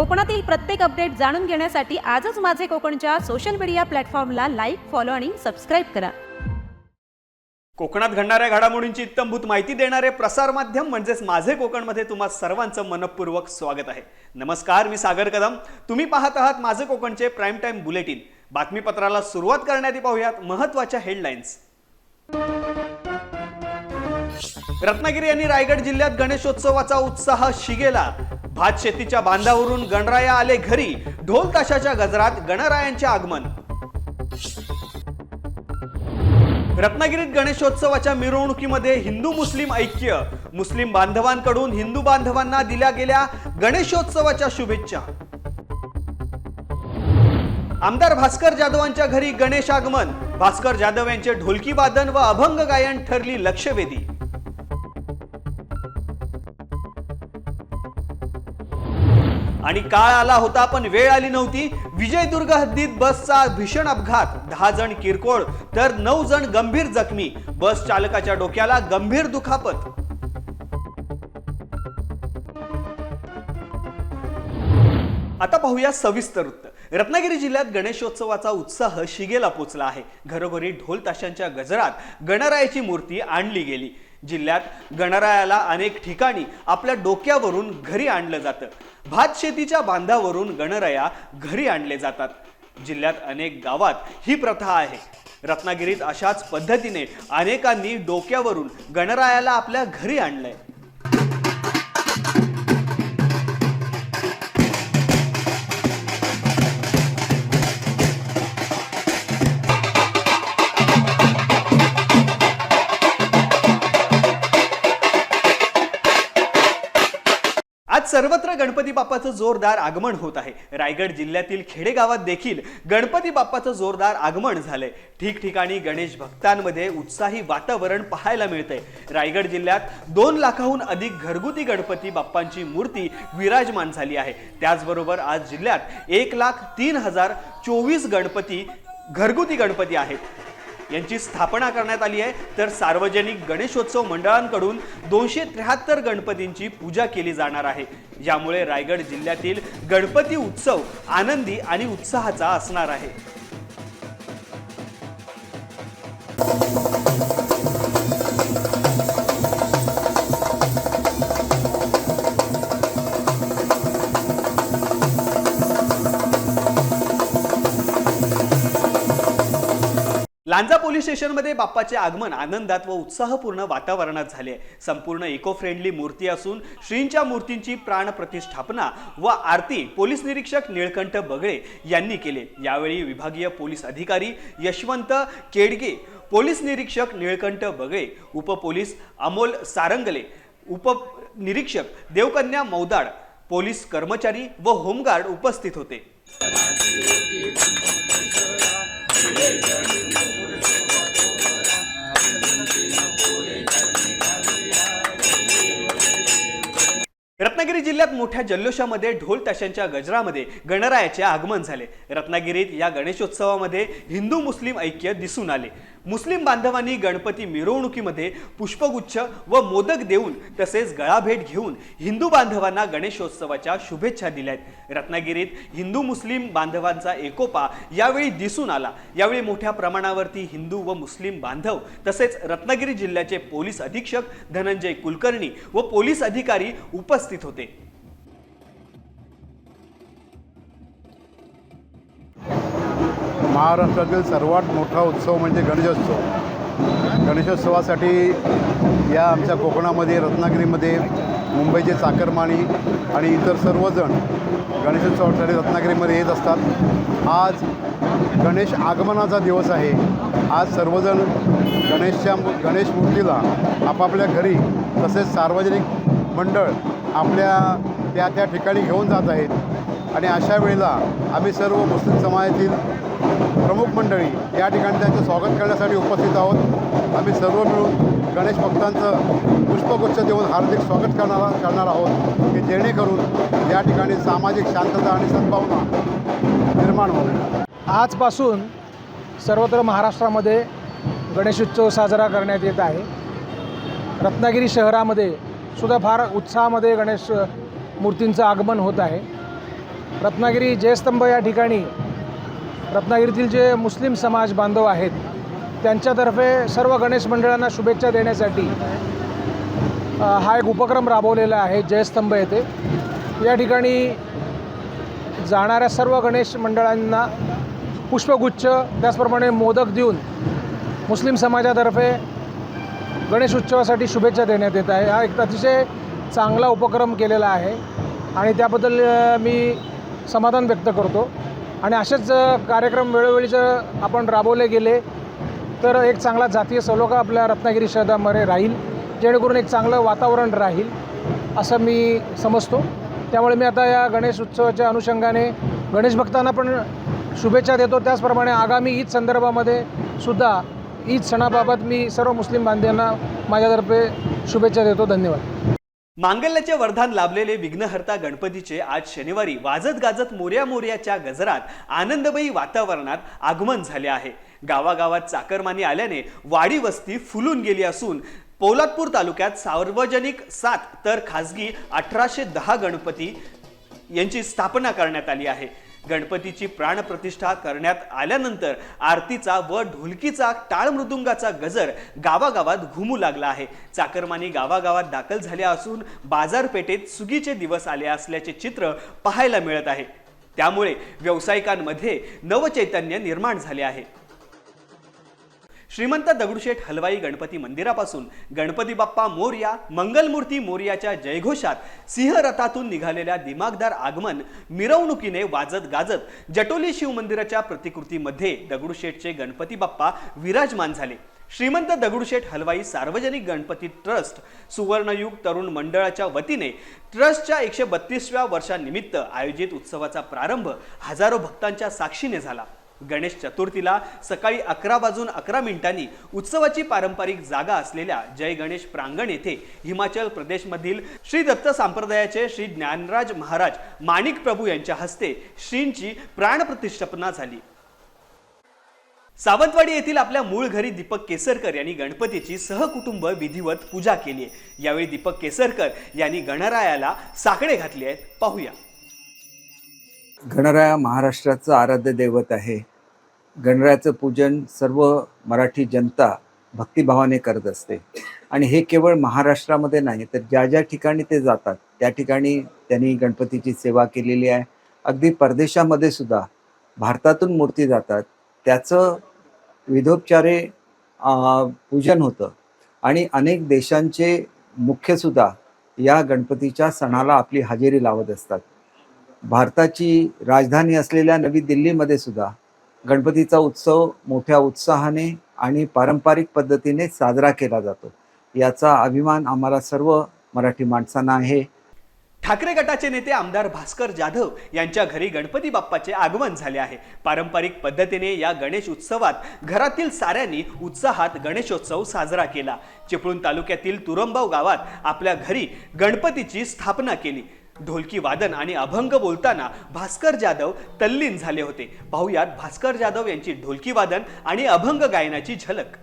कोकणातील प्रत्येक अपडेट जाणून घेण्यासाठी आजच माझे कोकणच्या सोशल मीडिया प्लॅटफॉर्मला लाईक फॉलो आणि सबस्क्राईब करा. कोकणात घडणाऱ्या घडामोडींची इत्तमभूत माहिती देणारे प्रसारमाध्यम म्हणजेच माझे कोकणमध्ये तुम्हा सर्वांचं मनपूर्वक स्वागत आहे. नमस्कार मी सागर कदम. तुम्ही पाहत आहात माझे कोकणचे प्राईम टाइम बुलेटिन बातमीपत्राला सुरुवात करण्याआधी पाहूयात महत्त्वाच्या हेडलाईन्स रत्नागिरी आणि रायगड जिल्ह्यात गणेशोत्सवाचा उत्साह शिगेला. भात शेतीच्या बांधावरून गणराया आले घरी ढोल ताशाच्या गजरात गणरायांचे आगमन. रत्नागिरीत गणेशोत्सवाच्या मिरवणुकीमध्ये हिंदू मुस्लिम ऐक्य. मुस्लिम बांधवांकडून हिंदू बांधवांना दिल्या गेल्या गणेशोत्सवाच्या शुभेच्छा. आमदार भास्कर जाधवांच्या घरी गणेश आगमन भास्कर जाधव यांचे ढोलकी वादन व अभंग गायन ठरली लक्षवेधी. आणि काळ आला होता पण वेळ आली नव्हती. विजयदुर्ग हद्दीत बसचा भीषण अपघात. दहा जण किरकोळ तर नऊ जण गंभीर जखमी. बस चालकाच्या डोक्याला गंभीर दुखापत. आता पाहूया सविस्तर वृत्त. रत्नागिरी जिल्ह्यात गणेशोत्सवाचा उत्साह शिगेला पोचला आहे. घरोघरी ढोल ताशांच्या गजरात गणरायाची मूर्ती आणली गेली. जिल्ह्यात गणरायाला अनेक ठिकाणी आपल्या डोक्यावरून घरी आणलं जातं. भात शेतीच्या बांधावरून गणराया घरी आणले जातात. जिल्ह्यात अनेक गावात ही प्रथा आहे. रत्नागिरीत अशाच पद्धतीने अनेकांनी डोक्यावरून गणरायाला आपल्या घरी आणलंय. आज सर्वत्र गणपती बाप्पाचं जोरदार आगमन होत आहे. रायगड जिल्ह्यातील खेडेगावात देखील गणपती बाप्पाचं जोरदार आगमन झालंय. ठिकठिकाणी गणेश भक्तांमध्ये उत्साही वातावरण पाहायला मिळतंय. रायगड जिल्ह्यात दोन लाखाहून अधिक घरगुती गणपती बाप्पांची मूर्ती विराजमान झाली आहे. त्याचबरोबर आज जिल्ह्यात एक लाख तीन हजार चोवीस गणपती घरगुती गणपती आहेत. यांची स्थापना करण्यात आली आहे. तर सार्वजनिक गणेशोत्सव मंडळांकडून दोनशे त्र्याहत्तर गणपतींची पूजा केली जाणार आहे. यामुळे रायगड जिल्ह्यातील गणपती उत्सव आनंदी आणि उत्साहाचा असणार आहे. लांजा पोलीस स्टेशनमध्ये बाप्पाचे आगमन आनंदात व उत्साहपूर्ण वातावरणात झाले. संपूर्ण इको फ्रेंडली मूर्ती असून श्रींच्या मूर्तींची प्राण प्रतिष्ठापना व आरती पोलीस निरीक्षक निळकंठ बगळे यांनी केले. यावेळी विभागीय पोलीस अधिकारी यशवंत केडगे पोलीस निरीक्षक निळकंठ बगळे उपपोलीस अमोल सारंगले उप निरीक्षक देवकन्या मौदाड पोलीस कर्मचारी व होमगार्ड उपस्थित होते. रत्नागिरी जिल्ह्यात मोठ्या जल्लोषामध्ये ढोल ताशांच्या गजरामध्ये गणरायाचे आगमन झाले. रत्नागिरीत या गणेशोत्सवामध्ये हिंदू मुस्लिम ऐक्य दिसून आले. मुस्लिम बांधवांनी गणपती मिरवणुकीमध्ये पुष्पगुच्छ व मोदक देऊन तसेच गळाभेट घेऊन हिंदू बांधवांना गणेशोत्सवाच्या शुभेच्छा दिल्या आहेत. रत्नागिरीत हिंदू मुस्लिम बांधवांचा एकोपा यावेळी दिसून आला. यावेळी मोठ्या प्रमाणावरती हिंदू व मुस्लिम बांधव तसेच रत्नागिरी जिल्ह्याचे पोलीस अधीक्षक धनंजय कुलकर्णी व पोलीस अधिकारी उपस्थित होते. महाराष्ट्रातील सर्वात मोठा उत्सव म्हणजे गणेशोत्सव. गणेशोत्सवासाठी या आमच्या कोकणामध्ये रत्नागिरीमध्ये मुंबईचे चाकरमानी आणि इतर सर्वजण गणेशोत्सवासाठी रत्नागिरीमध्ये येत असतात. आज गणेश आगमनाचा दिवस आहे. आज सर्वजण गणेशच्या गणेश मूर्तीला आपापल्या घरी तसेच सार्वजनिक मंडळ आपल्या त्या त्या ठिकाणी घेऊन जात आहेत. आणि अशा वेळेला आम्ही सर्व मुस्लिम समाजातील प्रमुख मंडळी या ठिकाणी त्यांचं स्वागत करण्यासाठी उपस्थित आहोत. आम्ही सर्व मिळून गणेश भक्तांचं पुष्पगुच्छ देऊन हार्दिक स्वागत करणार करणार आहोत. की जेणेकरून या ठिकाणी सामाजिक शांतता आणि सद्भावना निर्माण होईल. आजपासून सर्वत्र महाराष्ट्रामध्ये गणेशोत्सव साजरा करण्यात येत आहे. रत्नागिरी शहरामध्ये सुद्धा फार उत्साहामध्ये गणेश मूर्तींचं आगमन होत आहे. रत्नागिरी जयस्तंभ या ठिकाणी रत्नागिरीतील जे मुस्लिम समाज बांधव आहेत त्यांच्यातर्फे सर्व गणेश मंडळांना शुभेच्छा देण्यासाठी हा एक उपक्रम राबवलेला आहे जयस्तंभ येथे. या ठिकाणी जाणाऱ्या सर्व गणेश मंडळांना पुष्पगुच्छ त्याचप्रमाणे मोदक देऊन मुस्लिम समाजातर्फे गणेश उत्सवासाठी शुभेच्छा देण्यात येत आहे. हा एक अतिशय चांगला उपक्रम केलेला आहे आणि त्याबद्दल मी समाधान व्यक्त करतो. आणि असेच कार्यक्रम वेळोवेळी जर आपण राबवले गेले तर एक चांगला जातीय सलोखा आपल्या रत्नागिरी शहरामध्ये राहील जेणेकरून एक चांगलं वातावरण राहील असं मी समजतो. त्यामुळे मी आता या गणेश उत्सवाच्या अनुषंगाने गणेश भक्तांना पण शुभेच्छा देतो. त्याचप्रमाणे आगामी ईद संदर्भामध्ये सुद्धा ईद सणाबाबत मी सर्व मुस्लिम बांधवांना माझ्यातर्फे शुभेच्छा देतो. धन्यवाद. मांगल्याचे वरदान लाभलेले विघ्नहर्ता गणपतीचे आज शनिवारी वाजत गाजत मोर्या मोर्याच्या गजरात आनंदमयी वातावरणात आगमन झाले आहे. गावागावात चाकरमानी आल्याने वाडी वस्ती फुलून गेली असून पोलादपूर तालुक्यात सार्वजनिक सात तर खासगी अठराशे दहा गणपती यांची स्थापना करण्यात आली आहे. गणपतीची प्राणप्रतिष्ठा करण्यात आल्यानंतर आरतीचा व ढोलकीचा टाळमृदुंगाचा गजर गावागावात घुमू लागला आहे. चाकरमानी गावागावात दाखल झाल्या असून बाजारपेठेत सुगीचे दिवस आले असल्याचे चित्र पाहायला मिळत आहे. त्यामुळे व्यावसायिकांमध्ये नवचैतन्य निर्माण झाले आहे. श्रीमंत दगडूशेठ हलवाई गणपती मंदिरापासून गणपती बाप्पा मोर्या मंगलमूर्ती मोर्याच्या जयघोषात सिंहरथातून निघालेल्या दिमागदार आगमन मिरवणुकीने वाजत गाजत जटोली शिव मंदिराच्या प्रतिकृतीमध्ये दगडूशेठचे गणपती बाप्पा विराजमान झाले. श्रीमंत दगडूशेठ हलवाई सार्वजनिक गणपती ट्रस्ट सुवर्णयुग तरुण मंडळाच्या वतीने ट्रस्टच्या एकशे बत्तीसव्या वर्षानिमित्त आयोजित उत्सवाचा प्रारंभ हजारो भक्तांच्या साक्षीने झाला. गणेश चतुर्थीला सकाळी अकरा वाजून अकरा मिनिटांनी उत्सवाची पारंपरिक जागा असलेल्या जय गणेश प्रांगण येथे हिमाचल प्रदेशमधील श्री दत्त संप्रदायाचे श्री ज्ञानराज महाराज माणिक प्रभू यांच्या हस्ते श्रींची प्राणप्रतिष्ठापना झाली. सावंतवाडी येथील आपल्या मूळ घरी दीपक केसरकर यांनी गणपतीची सहकुटुंब विधिवत पूजा केली आहे. यावेळी दीपक केसरकर यांनी गणरायाला साकडे घातले आहेत. पाहूया. गणराया महाराष्ट्राचं आराध्य दैवत आहे. गणरायाचं पूजन सर्व मराठी जनता भक्तिभावाने करत असते. आणि हे केवळ महाराष्ट्रामध्ये नाही तर ज्या ज्या ठिकाणी ते जातात त्या ठिकाणी त्यांनी गणपतीची सेवा केलेली आहे. अगदी परदेशामध्ये सुद्धा भारतातून मूर्ती जातात. त्याचं विधोपचारे पूजन होतं. आणि अनेक देशांचे मुख्यसुद्धा या गणपतीच्या सणाला आपली हजेरी लावत असतात. भारताची राजधानी असलेल्या नवी दिल्लीमध्ये सुद्धा गणपतीचा उत्सव मोठ्या उत्साहाने आणि पारंपरिक पद्धतीने साजरा केला जातो. याचा अभिमान आम्हाला सर्व मराठी माणसांना आहे. ठाकरे गटाचे नेते आमदार भास्कर जाधव यांच्या घरी गणपती बाप्पाचे आगमन झाले आहे. पारंपरिक पद्धतीने या गणेश उत्सवात घरातील साऱ्यांनी उत्साहात गणेशोत्सव साजरा केला. चिपळूण तालुक्यातील तुरंबाव गावात आपल्या घरी गणपतीची स्थापना केली. ढोलकी वादन आणि अभंग बोलताना भास्कर जाधव तल्लीन झाले होते. पाहुयात भास्कर जाधव यांची ढोलकी वादन आणि अभंग गायनाची झलक.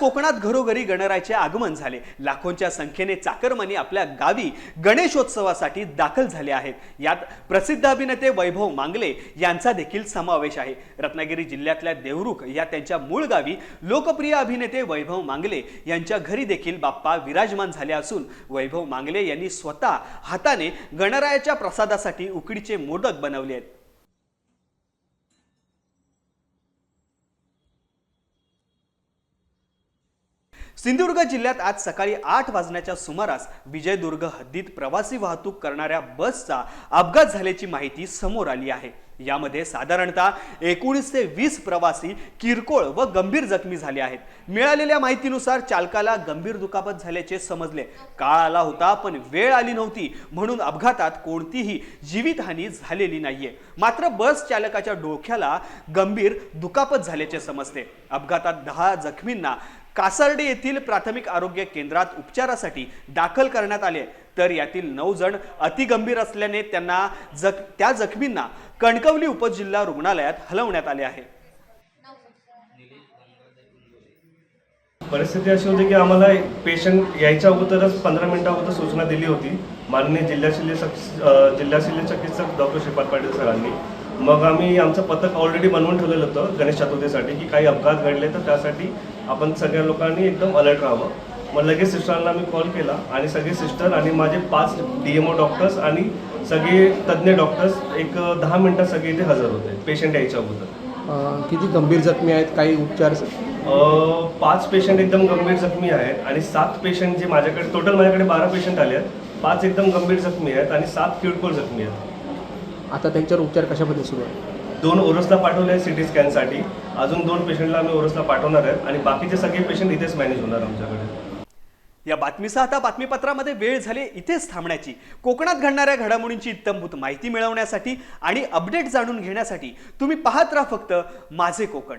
कोकणात घरोघरी गणरायाचे आगमन झाले. लाखोंच्या संख्येने चाकरमानी आपल्या गावी गणेशोत्सवासाठी दाखल झाले आहेत. यात प्रसिद्ध अभिनेते वैभव मांगले यांचा देखील समावेश आहे. रत्नागिरी जिल्ह्यातल्या देवरुख या त्यांच्या मूळ गावी लोकप्रिय अभिनेते वैभव मांगले यांच्या घरी देखील बाप्पा विराजमान झाले असून वैभव मांगले यांनी स्वतः हाताने गणरायाच्या प्रसादासाठी उकडीचे मोदक बनवले आहेत. सिंधुदुर्ग जिल्ह्यात आज सकाळी आठ वाजण्याच्या सुमारास विजयदुर्ग हद्दीत प्रवासी वाहतूक करणाऱ्या बसचा अपघात झाल्याची माहिती समोर आली आहे. यामध्ये साधारणतः एकोणीस ते वीस प्रवासी किरकोळ व गंभीर जखमी झाले आहेत. मिळालेल्या माहितीनुसार चालकाला गंभीर दुखापत झाल्याचे समजले. काळ आला होता पण वेळ आली नव्हती म्हणून अपघातात कोणतीही जीवितहानी झालेली नाहीये. मात्र बस चालकाच्या डोक्याला गंभीर दुखापत झाल्याचे समजते. अपघातात दहा जखमींना कासार्डे येथील प्राथमिक आरोग्य केंद्रात उपचारासाठी दाखल करण्यात आले. तर यातील नऊ जण अतिगंभीर असल्याने त्यांना जख त्या जखमींना कणकवली उपजिल्हा रुग्णालयात हलवण्यात आले आहे. परिस्थिती अशी होती की आम्हाला पेशंट यायच्या अगोदरच पंधरा मिनिटा अगोदर सूचना दिली होती. माननीय जिल्हा शल्य सक- अ, जिल्हा शल्य चिकित्सक डॉक्टर श्रीपाद पाटील सरांनी. मग आम्ही आमचं पथक ऑलरेडी बनवून ठेवलेलं होतं गणेश चतुर्थीसाठी की काही अपघात घडले तर त्यासाठी आपण सगळ्या लोकांनी एकदम अलर्ट राहावं. मग लगेच सिस्टरांना मी कॉल केला आणि सगळे सिस्टर आणि माझे पाच डी एम ओ डॉक्टर्स आणि सगळे तज्ज्ञ डॉक्टर्स एक दहा मिनिटात सगळे इथे हजर होते पेशंट यायच्या अगोदर. किती गंभीर जखमी आहेत? काही उपचार पाच पेशंट एकदम गंभीर जखमी आहेत आणि सात पेशंट जे माझ्याकडे टोटल माझ्याकडे बारा पेशंट आले आहेत. पाच एकदम गंभीर जखमी आहेत आणि सात किरकोळ जखमी आहेत. आता त्यांच्यावर उपचार कशामध्ये सुरू आहे दोन ओरसला पाठवले आहेत सिटी स्कॅनसाठी अजून दोन पेशंटला आम्ही ओरसला पाठवणार आहेत. आणि बाकीचे सगळे पेशंट इथेच मॅनेज होणार आमच्याकडे. या बातमीसह आता बातमीपत्रामध्ये वेळ झाली इथेच थांबण्याची. कोकणात घडणाऱ्या घडामोडींची इत्तमभूत माहिती मिळवण्यासाठी आणि अपडेट जाणून घेण्यासाठी तुम्ही पाहत राहा फक्त माझे कोकण.